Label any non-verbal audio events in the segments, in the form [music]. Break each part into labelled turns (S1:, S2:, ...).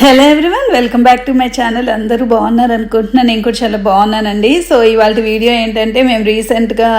S1: Hello everyone welcome back to my channel అందరూ బాగున్నారు అనుకుంటున్నాను నేను కూడా చాలా బాగున్నానండి. సో ఇవాళ వీడియో ఏంటంటే మేము రీసెంట్గా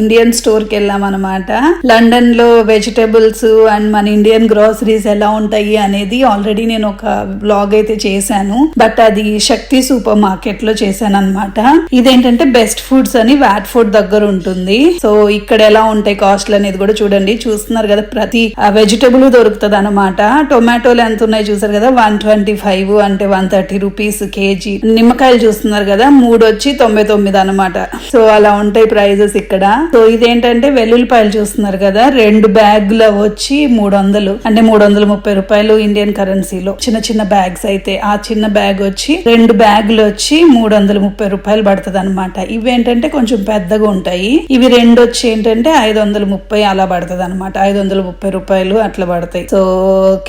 S1: ఇండియన్ స్టోర్కి వెళ్ళాం అనమాట లండన్లో వెజిటబుల్స్ అండ్ మన ఇండియన్ గ్రోసరీస్ ఎలా ఉంటాయి అనేది ఆల్రెడీ నేను ఒక బ్లాగ్ అయితే చేశాను. బట్ అది శక్తి సూపర్ మార్కెట్లో చేశాను అనమాట ఇదేంటంటే బెస్ట్ ఫుడ్స్ అని వ్యాట్ ఫుడ్ దగ్గర ఉంటుంది. సో ఇక్కడ ఎలా ఉంటాయి కాస్ట్లు అనేది కూడా చూడండి. చూస్తున్నారు కదా ప్రతి వెజిటబుల్ దొరుకుతుంది అనమాట టొమాటోలు ఎంత ఉన్నాయి చూసారు కదా వన్ ట్వంటీ ట్వంటీ ఫైవ్ అంటే వన్ థర్టీ రూపీస్ కేజీ నిమ్మకాయలు చూస్తున్నారు కదా మూడు వచ్చి తొంభై తొమ్మిది అనమాట సో అలా ఉంటాయి ప్రైజెస్ ఇక్కడ. సో ఇదేంటంటే వెల్లుల్లిపాయలు చూస్తున్నారు కదా రెండు బ్యాగుల వచ్చి మూడు వందలు అంటే మూడు వందల ముప్పై రూపాయలు ఇండియన్ కరెన్సీలో చిన్న చిన్న బ్యాగ్స్ అయితే ఆ చిన్న బ్యాగ్ వచ్చి రెండు బ్యాగులు వచ్చి మూడు వందల ముప్పై రూపాయలు పడుతుంది అనమాట ఇవి ఏంటంటే కొంచెం పెద్దగా ఉంటాయి. ఇవి రెండు వచ్చి ఏంటంటే ఐదు వందల ముప్పై అలా పడుతుంది అనమాట ఐదు వందల ముప్పై రూపాయలు అట్లా పడతాయి. సో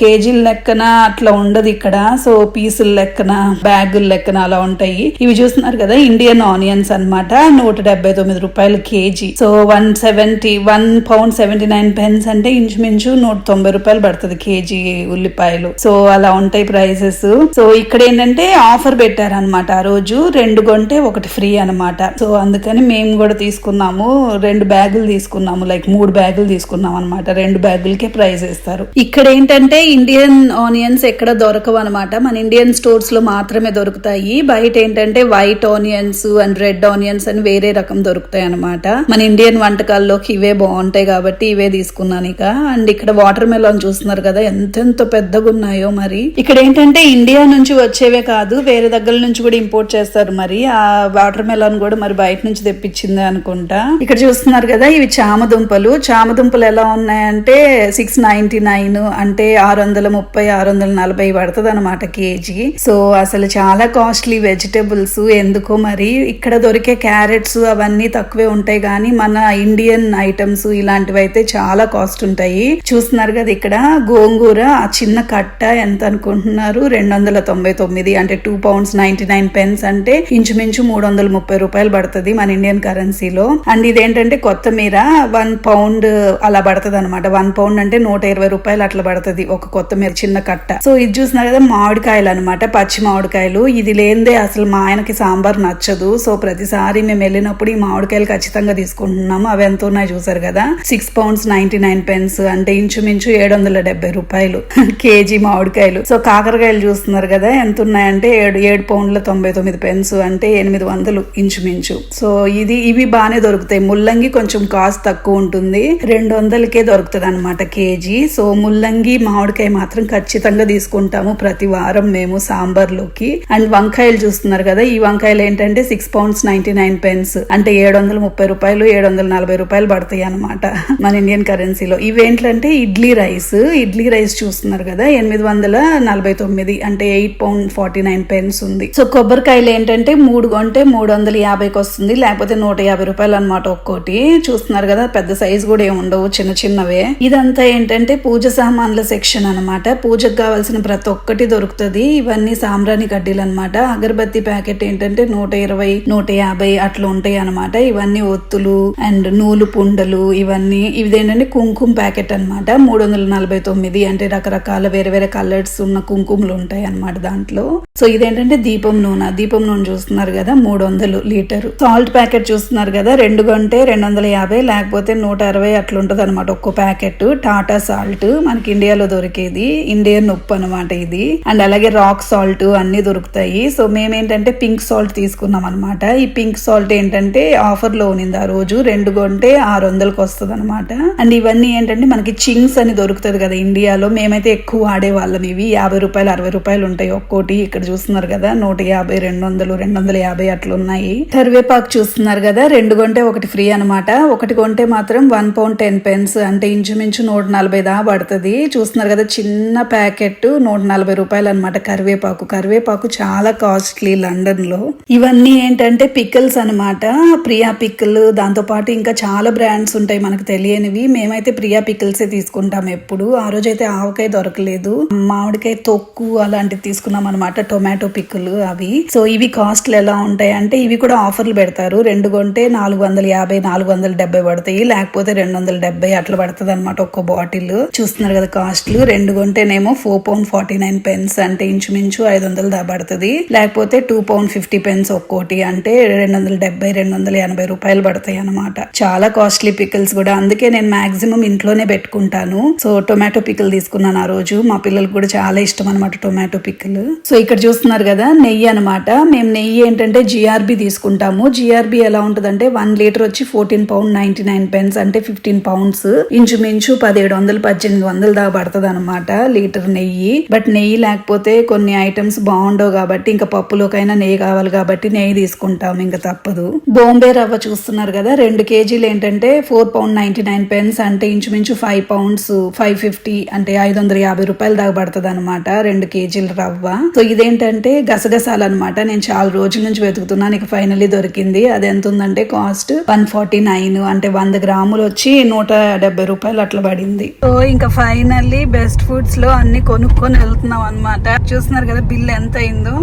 S1: కేజీల లెక్కన అట్లా ఉండదు ఇక్కడ. సో పీసులు లెక్కన బ్యాగుల లెక్కన అలా ఉంటాయి. ఇవి చూస్తున్నారు కదా ఇండియన్ ఆనియన్స్ అన్నమాట. నూట డెబ్బై తొమ్మిది రూపాయలు KG. So one seventy one pound seventy nine pence అంటే ఇంచుమించు నూట తొంభై రూపాయలు పడుతుంది కేజీ ఉల్లిపాయలు. సో అలా ఉంటాయి ప్రైసెస్ సో ఇక్కడ ఏంటంటే ఆఫర్ పెట్టారనమాట ఆ రోజు రెండు కొంటే ఒకటి ఫ్రీ అన్నమాట. సో అందుకని మేము కూడా తీసుకున్నాము. రెండు బ్యాగులు తీసుకున్నాము. లైక్ మూడు బ్యాగులు తీసుకున్నాం అనమాట రెండు బ్యాగులకే ప్రైస్ ఇస్తారు ఇక్కడ ఏంటంటే ఇండియన్ ఆనియన్స్ ఎక్కడ దొరకవు అనమాట మన ఇండియన్ స్టోర్స్లో మాత్రమే దొరుకుతాయి. బయట ఏంటంటే white onions and red onions అని వేరే రకం దొరుకుతాయి అనమాట మన ఇండియన్ వంటకాల్లోకి ఇవే బాగుంటాయి కాబట్టి ఇవే తీసుకున్నాను ఇక. అండ్ ఇక్కడ వాటర్ మెలాన్ చూస్తున్నారు కదా ఎంతెంత పెద్దగా ఉన్నాయో మరి. ఇక్కడ ఏంటంటే ఇండియా నుంచి వచ్చేవే కాదు వేరే దగ్గర నుంచి కూడా ఇంపోర్ట్ చేస్తారు మరి. ఆ వాటర్ మెలాన్ కూడా మరి బయట నుంచి తెప్పించింది అనుకుంటా. ఇక్కడ చూస్తున్నారు కదా ఇవి చామ దుంపలు చామ దుంపలు ఎలా ఉన్నాయంటే సిక్స్ నైన్టీ నైన్ అంటే ఆరు వందల ముప్పై ఆరు వందల నలభై పడుతుంది అనమాట కేజీ. సో అసలు చాలా కాస్ట్లీ వెజిటేబుల్స్. ఎందుకో మరి ఇక్కడ దొరికే క్యారెట్స్ అవన్నీ తక్కువే ఉంటాయి కానీ మన ఇండియన్ ఐటమ్స్ ఇలాంటివి అయితే చాలా కాస్ట్ ఉంటాయి. చూస్తున్నారు కదా ఇక్కడ గోంగూర ఆ చిన్న కట్ట ఎంత అనుకుంటున్నారు? రెండు వందల తొంభై తొమ్మిది అంటే two pounds ninety nine pence అంటే ఇంచుమించు మూడు వందల ముప్పై రూపాయలు పడుతుంది మన ఇండియన్ కరెన్సీలో. అండ్ ఇదేంటంటే కొత్తమీర వన్ పౌండ్ అలా పడుతుంది అనమాట వన్ పౌండ్ అంటే నూట ఇరవై రూపాయలు అట్లా పడుతుంది ఒక కొత్తిమీర చిన్న కట్ట. సో ఇది చూసినా కదా మామిడికాయలు అనమాట పచ్చి మామిడికాయలు. ఇది లేనిదే అసలు మా ఆయనకి సాంబార్ నచ్చదు. సో ప్రతిసారి మేము వెళ్ళినప్పుడు ఈ మామిడికాయలు ఖచ్చితంగా తీసుకుంటున్నాము. అవి ఎంత ఉన్నాయి చూసారు కదా? Six pounds ninety nine pence అంటే ఇంచుమించు ఏడు వందల డెబ్బై రూపాయలు [laughs] కేజీ మామిడికాయలు. సో కాకరకాయలు చూస్తున్నారు కదా ఎంత ఉన్నాయంటే ఏడు ఏడు పౌండ్ల తొంభై తొమ్మిది పెన్స్ అంటే ఎనిమిది వందలు ఇంచుమించు. సో ఇది ఇవి బాగానే దొరుకుతాయి. ముల్లంగి కొంచెం కాస్ట్ తక్కువ ఉంటుంది. రెండు వందలకే దొరుకుతుంది అనమాట కేజీ. సో ముల్లంగి మామిడికాయ మాత్రం ఖచ్చితంగా తీసుకుంటాము. ప్రతి వారం మేము సాంబార్లోకి. అండ్ వంకాయలు చూస్తున్నారు కదా ఈ వంకాయలు ఏంటంటే six pounds ninety nine pence అంటే ఏడు వందల ముప్పై రూపాయలు ఏడు వందల నలభై రూపాయలు పడతాయి అనమాట [laughs] మన ఇండియన్ కరెన్సీలో ఇవేంటంటే ఇడ్లీ రైస్ ఇడ్లీ రైస్ చూస్తున్నారు కదా ఎనిమిది వందల నలభై తొమ్మిది అంటే eight pound forty nine pence ఉంది. సో కొబ్బరికాయలు ఏంటంటే మూడు కొంటే మూడు వందల యాభైకి వస్తుంది లేకపోతే నూట యాభై రూపాయలు అనమాట ఒక్కోటి. చూస్తున్నారు కదా పెద్ద సైజ్ కూడా ఏమి ఉండవు చిన్న చిన్నవే. ఇదంతా ఏంటంటే పూజ సామాన్ల సెక్షన్ అన్నమాట. పూజకు కావాల్సిన ప్రతి ఒక్కటి దొరుకుతుంది. ఇవన్నీ సాంబ్రాణి కడ్డీలు అనమాట అగరబత్తి ప్యాకెట్ ఏంటంటే నూట ఇరవై నూట యాభై అట్లా ఉంటాయి అనమాట ఇవన్నీ ఒత్తులు అండ్ నూలు పుండలు ఇవన్నీ. ఇదేంటంటే ఏంటంటే కుంకుమ ప్యాకెట్ అన్నమాట. మూడు వందల నలభై తొమ్మిది అంటే రకరకాల వేరే వేరే కలర్స్ ఉన్న కుంకుమలు ఉంటాయి అన్నమాట దాంట్లో. సో ఇదేంటంటే దీపం నూనె. దీపం నూనె చూస్తున్నారు కదా మూడు వందలు లీటర్. సాల్ట్ ప్యాకెట్ చూస్తున్నారు కదా రెండు గంటే రెండు వందల యాభై లేకపోతే నూట అరవై అట్లా ఉంటుంది అనమాట ఒక్కో ప్యాకెట్. టాటా సాల్ట్ మనకి ఇండియాలో దొరికేది. ఇండియన్ ఉప్పు అనమాట ఇది. అండ్ అలాగే రాక్ సాల్ట్ అన్ని దొరుకుతాయి. సో మేమేంటంటే పింక్ సాల్ట్ తీసుకున్నాం అనమాట ఈ పింక్ సాల్ట్ ఏంటంటే ఆఫర్లో ఉన్నింది ఆ రోజు. రెండు కొంటే ఆరు వందలకు వస్తుంది అనమాట అండ్ ఇవన్నీ ఏంటంటే మనకి చింగ్స్ అని దొరుకుతుంది కదా ఇండియాలో. మేమైతే ఎక్కువ వాడేవాళ్ళం ఇవి. యాభై రూపాయలు అరవై రూపాయలు ఉంటాయి ఒక్కోటి. ఇక్కడ చూస్తున్నారు కదా నూట యాభై రెండు వందలు రెండు వందల యాభై అట్లున్నాయి కరివేపాకు చూస్తున్నారు కదా రెండు కొంటే ఒకటి ఫ్రీ అనమాట ఒకటి కొంటే మాత్రం వన్ పౌండ్ టెన్ పెన్స్. అంటే ఇంచుమించు నూట నలభై దా పడుతుంది. చూస్తున్నారు కదా చిన్న ప్యాకెట్ నూట నలభై రూపాయలు అనమాట కరివేపాకు. కరివేపాకు చాలా కాస్ట్లీ లండన్లో ఇవన్నీ ఏంటంటే పికిల్స్ అనమాట ప్రియా పికిల్ దాంతో పాటు ఇంకా చాలా బ్రాండ్స్ ఉంటాయి మనకు తెలియనివి. మేమైతే ప్రియా పికిల్సే తీసుకుంటాం ఎప్పుడు. ఆ రోజు అయితే ఆవకాయ దొరకలేదు. మామిడికాయ తొక్కు అలాంటివి తీసుకున్నాం అనమాట టొమాటో పిక్కులు అవి. సో ఇవి కాస్ట్లు ఎలా ఉంటాయి అంటే ఇవి కూడా ఆఫర్లు పెడతారు. రెండు కొంటే నాలుగు వందల యాభై నాలుగు వందల డెబ్బై పడతాయి. లేకపోతే రెండు వందల డెబ్బై అట్లా పడుతుంది అనమాట ఒక్క బాటిల్. చూస్తున్నారు కదా కాస్ట్లు రెండు కొంటేనేమో four pound forty nine pence అంటే ఇంచుమించు ఐదు వందలు దాబడుతుంది లేకపోతే టూ పౌండ్ ఫిఫ్టీ పెన్స్ ఒక్కోటి అంటే రెండు వందల డెబ్బై రెండు వందల ఎనభై రూపాయలు పడతాయి అనమాట చాలా కాస్ట్లీ పికిల్స్ కూడా. అందుకే నేను మాక్సిమం ఇంట్లోనే పెట్టుకుంటాను. సో టొమాటో పికిల్ తీసుకున్నాను ఆ రోజు. మా పిల్లలకు కూడా చాలా ఇష్టం అనమాట టొమాటో పికిల్ సో ఇక్కడ చూస్తున్నారు కదా నెయ్యి అనమాట మేము నెయ్యి ఏంటంటే జిఆర్బి తీసుకుంటాము. జిఆర్బి ఎలా ఉంటుందంటే వన్ లీటర్ వచ్చి fourteen pound ninety nine pence అంటే ఫిఫ్టీన్ పౌండ్స్ ఇంచుమించు పదిహేడు వందలు పద్దెనిమిది వందలు దాకా పడుతుంది అనమాట లీటర్ నెయ్యి. బట్ నెయ్యి లేకపోతే కొన్ని ఐటమ్స్ బాగుండవు కాబట్టి ఇంకా పప్పులోకైనా నెయ్యి కావాలి కాబట్టి నెయ్యి తీసుకుంటాం ఇంకా తప్పదు. బొంబే రవ్వ చూస్తున్నారు కదా రెండు కేజీలు ఏంటంటే four pound ninety nine pence అంటే ఇంచుమించు ఫైవ్ పౌండ్స్ ఫైవ్ ఫిఫ్టీ అంటే ఐదు వందల యాభై రూపాయలు దాకా పడుతుంది అనమాట రెండు కేజీల రవ్వ. సో ఇదేంటంటే గసగసాలు అనమాట నేను చాలా రోజుల నుంచి వెతుకుతున్నాను ఇక ఫైనల్లీ దొరికింది. అది ఎంత ఉందంటే కాస్ట్ వన్ ఫార్టీ నైన్ అంటే వంద గ్రాములు వచ్చి నూట డెబ్బై రూపాయలు అట్లా పడింది. సో ఇంకా ఫైనల్లీ బెస్ట్ ఫుడ్స్లో అన్ని కొనుక్కొని వెళ్తున్నాం అనమాట చూస్తున్నారు కదా బిల్ ఎంత అయిందో?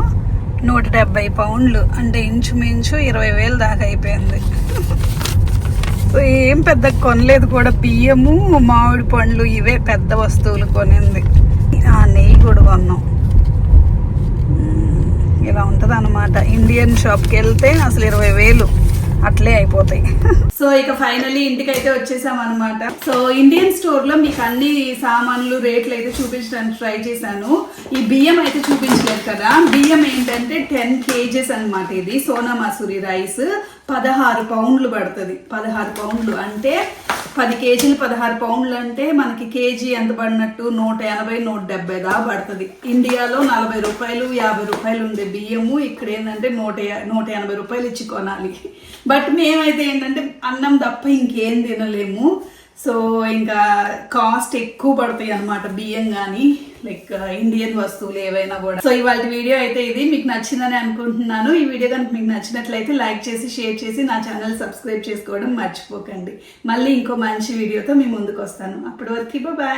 S1: నూట డెబ్బై పౌండ్లు. అంటే ఇంచుమించు ఇరవై వేలు దాకా అయిపోయింది. సో ఏం పెద్ద కొనలేదు కూడా. బియ్యము మామిడి పండ్లు ఇవే పెద్ద వస్తువులు కొనింది. ఆ నెయ్యి కూడా కొన్నాం. ఇలా ఉంటుంది అనమాట ఇండియన్ షాప్కి వెళ్తే అసలు ఇరవై వేలు. అట్లే అయిపోతాయి. సో ఇక ఫైనలీ ఇంటికి అయితే వచ్చేసాం అనమాట సో ఇండియన్ స్టోర్లో మీకు అన్ని సామాన్లు రేట్లు అయితే చూపించడానికి ట్రై చేశాను. ఈ బియ్యం అయితే చూపించలేదు కదా. బియ్యం ఏంటంటే టెన్ కేజెస్ అన్నమాట ఇది సోనా మసూరి రైస్. పదహారు పౌండ్లు పడుతుంది. పదహారు పౌండ్లు అంటే పది కేజీలు పదహారు పౌండ్లు అంటే మనకి కేజీ ఎంత పడినట్టు? నూట ఎనభై నూట డెబ్బై దా పడుతుంది. ఇండియాలో నలభై రూపాయలు యాభై రూపాయలు ఉండే బియ్యము ఇక్కడ ఏంటంటే నూట నూట ఎనభై రూపాయలు ఇచ్చి కొనాలి. బట్ మేమైతే ఏంటంటే అన్నం తప్ప ఇంకేం తినలేము. సో ఇంకా కాస్ట్ ఎక్కువ పడతాయి అన్నమాట బియ్యం కానీ లైక్ ఇండియన్ వస్తువులు ఏవైనా కూడా. సో ఇవాళ వీడియో అయితే ఇది. మీకు నచ్చిందని అనుకుంటున్నాను. ఈ వీడియో కనుక మీకు నచ్చినట్లయితే లైక్ చేసి షేర్ చేసి నా ఛానల్ సబ్స్క్రైబ్ చేసుకోవడం మర్చిపోకండి. మళ్ళీ ఇంకో మంచి వీడియోతో మీ ముందుకు వస్తాను. అప్పటి వరకు బాయ్